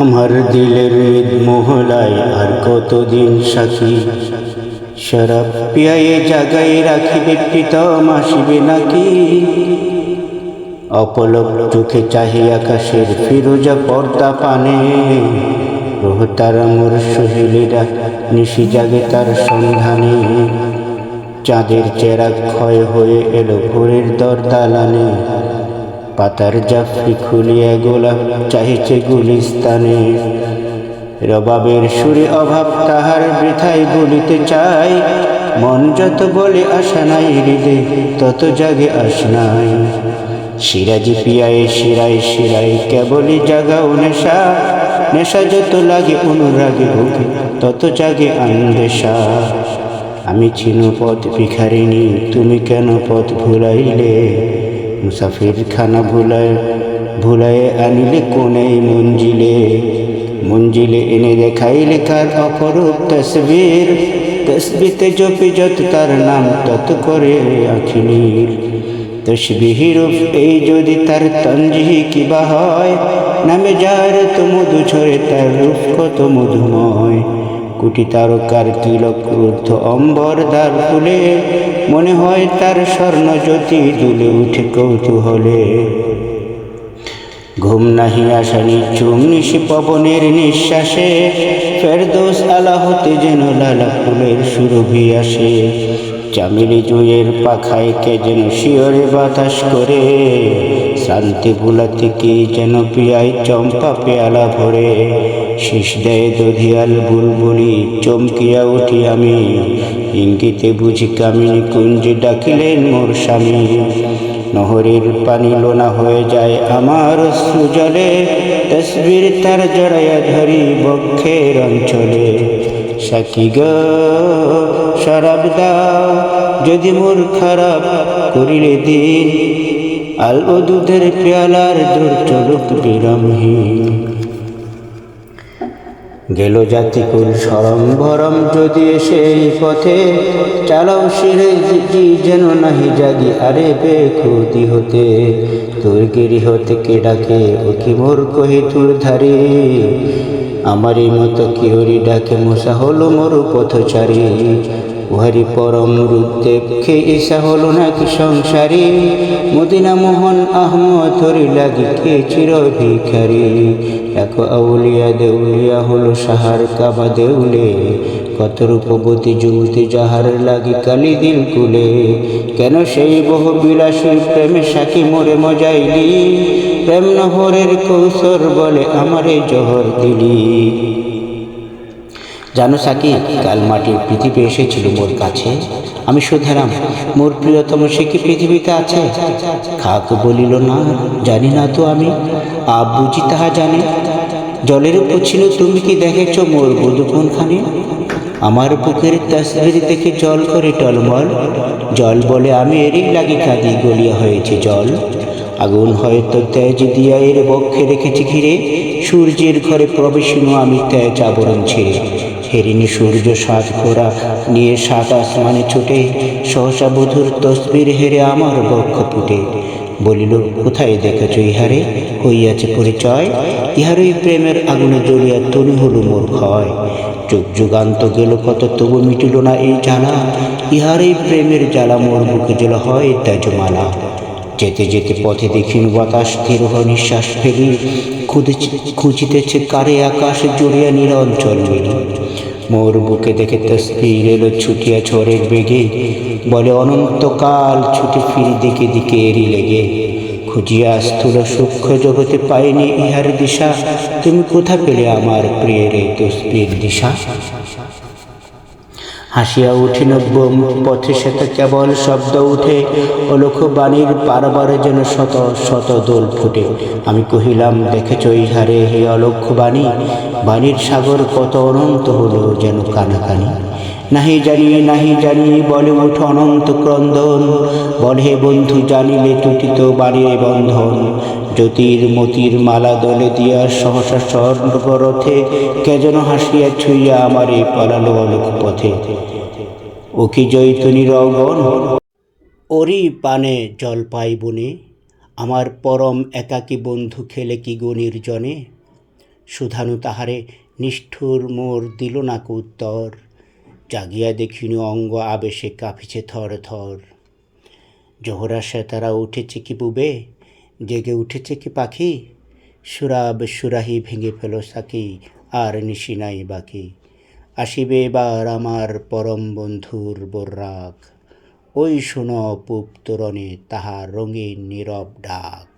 আমার দিলের মহলায় আর কতদিন সাক্ষী শরাব পিয়ায়ে জাগাই রাখিবে প্রীতম আসিবে নাকি? অপলক চোখে চাহি আকাশের ফিরোজা পর্দা পানে। রোহতারা মোর সহেলিরা নিশি জাগে তার সন্ধানে। চাঁদের চেরাগ ক্ষয় হয়ে এলো ভোরের দর দালানে পাতার জাফরি খুলিয়া গোলাপ চাহিছে গুলিস্তানে। রবাবের সুরে অভাব তাহার বৃথায় বলিতে চাই মন যত বলে আসা নাই হৃদে তত জাগে আস নাই। সিরাজি পিয়ায় শিরায় শিরায় কেবলই জাগাও নেশা। নেশা যত লাগে অনুরাগে বুকে তত জাগে আন্দেশা আমি চিনু পথ ভিখারিনী তুমি কেন পথ ভুলাইলে? মুসাফির খানা ভুলায় ভুলায় আনিলে কোনে মঞ্জিলে। মঞ্জিলে এনে দেখাইলে কার অপরূপ তসবির। তসবিতে জপি যত তার নাম তত করে আখিনীর তসবিহির এই যদি তার তঞ্জিহি কিবা হয়, নামে যার তো মধু ছড়ে তার রূপ কত মধুময়। কুটি তারকার তিলক রুদ্ধ অম্বর দ্বার ফুলে মনে হয় তার স্বর্ণ জ্যোতি দুলে উঠে কৌতূহলে। ঘুম নাহি আসানি চুম নিশি পবনের নিঃশ্বাসে, ফেরদোস আলা হতে যেন লালা ফুলের সুরভি আসে। চামেলি জুয়ের পাখায় কে যেন শিয়রে বাতাস করে শান্তি ভুলাতে কি যেন পিয়াই চম্পা পেয়ালা ভরে। শীষ দেয় দধিয়াল বুলবুলি, চমকিয়া উঠি আমি। ইঙ্গিতে বুঝি কামিনী কুঞ্জে ডাকিলেন মোর স্বামী। নহরের পানি লোনা হয়ে যায় আমার সুজলে, তসবির তার জড়াইয়া ধরি বক্ষের অঞ্চলে। সাকি গ শরাব দাও, যদি মোর খারাপ করিলে দিন। আল ও দুধের পেয়ালার দূর চলুক বিরামহীন। গেল জাতিকুল সরম ভরম, যদি এসে এই পথে চালাও জি যেন নাহি জাগি, আরে বেখুদি হতে। তোর গিরি হতে কে ডাকে, ও কি মোর কহি তোর ধারে? আমারই মতো কি হরি ডাকে, মশা হলো মোর পথচারী উহারি পরম রূপ দেখে ঈশা হলো নাকি সংসারী? মদিনা মোহন আহমদ হরি লাগি কে চির ভিখারি দেখো আউলিয়া দেউলিয়া হলো সাহার কাবা দেউলে। কত রূপবতী যুবতী যাহার লাগি কালি দিল কুলে। কেন সেই বহু বিলাসী প্রেমে সাকি মোরে মজাইলি? প্রেম নহরের কৌশর বলে আমারে জহর দিলি। জানো সাকি, কাল মাটির পৃথিবী এসেছিল মোর কাছে। আমি শুধারাম, মোর প্রিয়তম সে কি পৃথিবীতে আছে? খাক বলিল, না, জানি না তো আমি। আব বুঝি তাহা জানে। জলের উপর ছিল, তুমি কি দেখেছ মোর বধু কোনখানে আমার বুকের তসবির দেখে জল করে টলমল। জল বলে, আমি এরই লাগি কাঁদি, গলিয়া হয়েছে জল। আগুন হয়তো তেজ দিয়া এর বক্ষে রেখেছি ঘিরে। সূর্যের ঘরে প্রবেশিনু আমি তেজ আবরণ ছেড়ে। হেরিনি সূর্য সাত ঘোরা নিয়ে সাত আসমানে ছুটে, সহসা বধুর তসবির হেরে আমার বক্ষ ফুটে। বলিল, কোথায় দেখেছ ইহারে? হইয়াছে পরিচয়। ইহারই প্রেমের আগুনে জ্বলিয়া তনু হল মোর ক্ষয়। যুগ যুগান্ত গেল কত, তবু মিটিল না এই জ্বালা। ইহারই প্রেমের জ্বালা মোর বুকে জ্বলা হয় তেজমালা যেতে যেতে পথে দেখিন বাতাস, তিরোহ নিঃশ্বাস ফেলি খুঁজিতেছে কারে আকাশ জড়িয়া মিলি মোর বুকে দেখে তস্তির এলো ছুটিয়া ঝড়ের বেগে। বলে, অনন্তকাল ছুটে ফিরি দিকে দিকে এরি লেগে খুঁজিয়া স্থূল সূক্ষ্ম জগতে পাইনি ইহার দিশা। তুমি কোথা পেলে আমার প্রিয়ের এই তসবির দিশা? হাসিয়া উঠি নব্য পথে সেতে কেবল শব্দ উঠে অলক্ষ বাণীর বারবারে যেন শত শত দোল ফুটে। আমি কহিলাম, দেখেছ ইহারে হে অলক্ষ বাণী? বাণীর সাগর কত অনন্ত হলো যেন কানাকানি? নাহি জানি নাহি জানি, বলে উঠ অনন্ত ক্রন্দন। বলে বন্ধু, জানিলে তুটিত বাণীর বন্ধন। জ্যোতির মতির মালা দলে দিয়া সহসা স্বর্ণরথে কে যেন হাসিয়া ছুইয়া আমারে পালালো অলোক পথে ও কি জৈতনী রগন? ওরি পানে জল পাই বনে, আমার পরম একাকী বন্ধু খেলে কি গণির জনে সুধানু তাহারে নিষ্ঠুর মোর দিল না উত্তর। জাগিয়া দেখিনু অঙ্গ আবেশে কাঁপিছে থর থর। জোহরা সেতারা উঠেছে কি বুবে? জেগে উঠেছে কি পাখি? সুরাব সুরাহি ভেঙে ফেলো সাকি, আর নিশি নাই বাকি। আসিবে এবার আমার পরম বন্ধুর বর্রাক। ওই শোনো পূব তোরণে তাহার রঙিন নীরব ডাক।